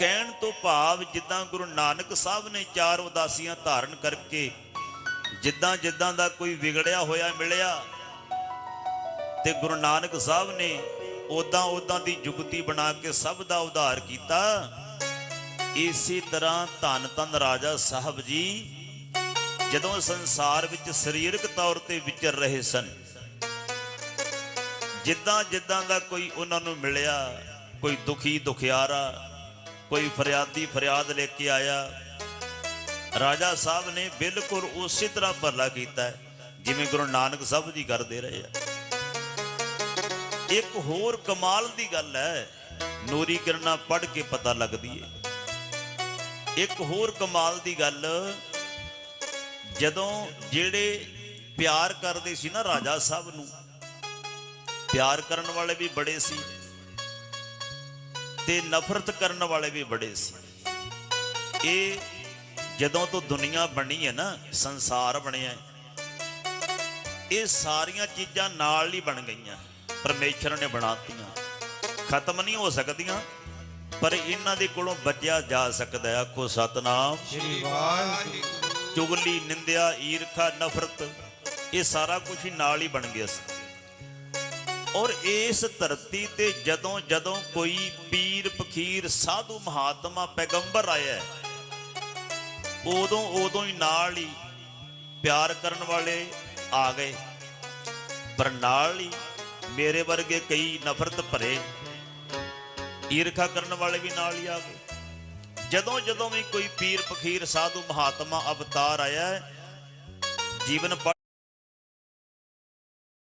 ਕਹਿਣ ਤੋਂ ਭਾਵ ਜਿੱਦਾਂ ਗੁਰੂ ਨਾਨਕ ਸਾਹਿਬ ਨੇ ਚਾਰ ਉਦਾਸੀਆਂ ਧਾਰਨ ਕਰਕੇ ਜਿੱਦਾਂ ਜਿੱਦਾਂ ਦਾ ਕੋਈ ਵਿਗੜਿਆ ਹੋਇਆ ਮਿਲਿਆ ਤੇ ਗੁਰੂ ਨਾਨਕ ਸਾਹਿਬ ਨੇ ਉਦਾਂ ਉਦਾਂ ਦੀ ਜੁਗਤੀ ਬਣਾ ਕੇ ਸਭ ਦਾ ਉਧਾਰ ਕੀਤਾ, ਇਸੇ ਤਰ੍ਹਾਂ ਧੰਨ ਧੰਨ ਰਾਜਾ ਸਾਹਿਬ ਜੀ ਜਦੋਂ ਸੰਸਾਰ ਵਿੱਚ ਸਰੀਰਕ ਤੌਰ ਤੇ ਵਿਚਰ ਰਹੇ ਸਨ, ਜਿੱਦਾਂ ਜਿੱਦਾਂ ਦਾ ਕੋਈ ਉਹਨਾਂ ਨੂੰ ਮਿਲਿਆ, ਕੋਈ ਦੁਖੀ ਦੁਖਿਆਰਾ ਕੋਈ ਫਰਿਆਦੀ ਫਰਿਆਦ ਲੈ ਕੇ ਆਇਆ। ਰਾਜਾ ਸਾਹਿਬ ਨੇ ਬਿਲਕੁਲ ਉਸੇ ਤਰ੍ਹਾਂ ਭਰਲਾ ਕੀਤਾ ਜਿਵੇਂ ਗੁਰੂ ਨਾਨਕ ਸਾਹਿਬ ਜੀ ਕਰਦੇ ਰਹੇ ਆ। ਇੱਕ ਹੋਰ ਕਮਾਲ ਦੀ ਗੱਲ ਹੈ, ਨੂਰੀ ਕਿਰਨਾਂ ਪੜ੍ਹ ਕੇ ਪਤਾ ਲੱਗਦੀ ਹੈ ਇੱਕ ਹੋਰ ਕਮਾਲ ਦੀ ਗੱਲ, ਜਦੋਂ ਜਿਹੜੇ ਪਿਆਰ ਕਰਦੇ ਸੀ ਨਾ ਰਾਜਾ ਸਾਹਿਬ ਨੂੰ, ਪਿਆਰ ਕਰਨ ਵਾਲੇ ਵੀ ਬੜੇ ਸੀ। ਤੇ ਨਫ਼ਰਤ ਕਰਨ ਵਾਲੇ ਵੀ ਬੜੇ ਸੀ। ਇਹ ਜਦੋਂ ਤੋਂ ਦੁਨੀਆ ਬਣੀ ਹੈ ਨਾ ਸੰਸਾਰ ਬਣਿਆ ਹੈ, ਇਹ ਸਾਰੀਆਂ ਚੀਜ਼ਾਂ ਨਾਲ ਹੀ ਬਣ ਗਈਆਂ। ਪਰਮੇਸ਼ਰ ਨੇ ਬਣਾਤੀਆਂ। ਖਤਮ ਨਹੀਂ ਹੋ ਸਕਦੀਆਂ ਪਰ ਇਹਨਾਂ ਦੇ ਕੋਲੋਂ ਬਚਿਆ ਜਾ ਸਕਦਾ ਹੈ। ਆਖੋ ਸਤਨਾਮ। ਸ੍ਰੀ ਵਾਹਿਗੁਰੂ। ਚੁਗਲੀ ਨਿੰਦਿਆ ਈਰਖਾ ਨਫ਼ਰਤ ਇਹ ਸਾਰਾ ਕੁਝ ਹੀ ਨਾਲ ਹੀ ਬਣ ਗਿਆ ਸੀ। ਔਰ ਇਸ ਧਰਤੀ ਤੇ ਜਦੋਂ ਜਦੋਂ ਕੋਈ ਪੀਰ, ਫਕੀਰ, ਸਾਧੂ, ਮਹਾਤਮਾ, ਪੈਗੰਬਰ ਆਇਆ ਉਦੋਂ ਉਦੋਂ ਹੀ ਨਾਲ ਹੀ ਪਿਆਰ ਕਰਨ ਵਾਲੇ ਆ ਗਏ। ਪਰ ਨਾਲ ਹੀ ਮੇਰੇ ਵਰਗੇ ਕਈ ਨਫ਼ਰਤ ਭਰੇ, ਈਰਖਾ ਕਰਨ ਵਾਲੇ ਵੀ ਨਾਲ ਹੀ ਆ ਗਏ। ਜਦੋਂ ਜਦੋਂ ਵੀ ਕੋਈ ਪੀਰ, ਫਕੀਰ, ਸਾਧੂ, ਮਹਾਤਮਾ, ਅਵਤਾਰ ਆਇਆ ਜੀਵਨ ਪੜ੍ਹ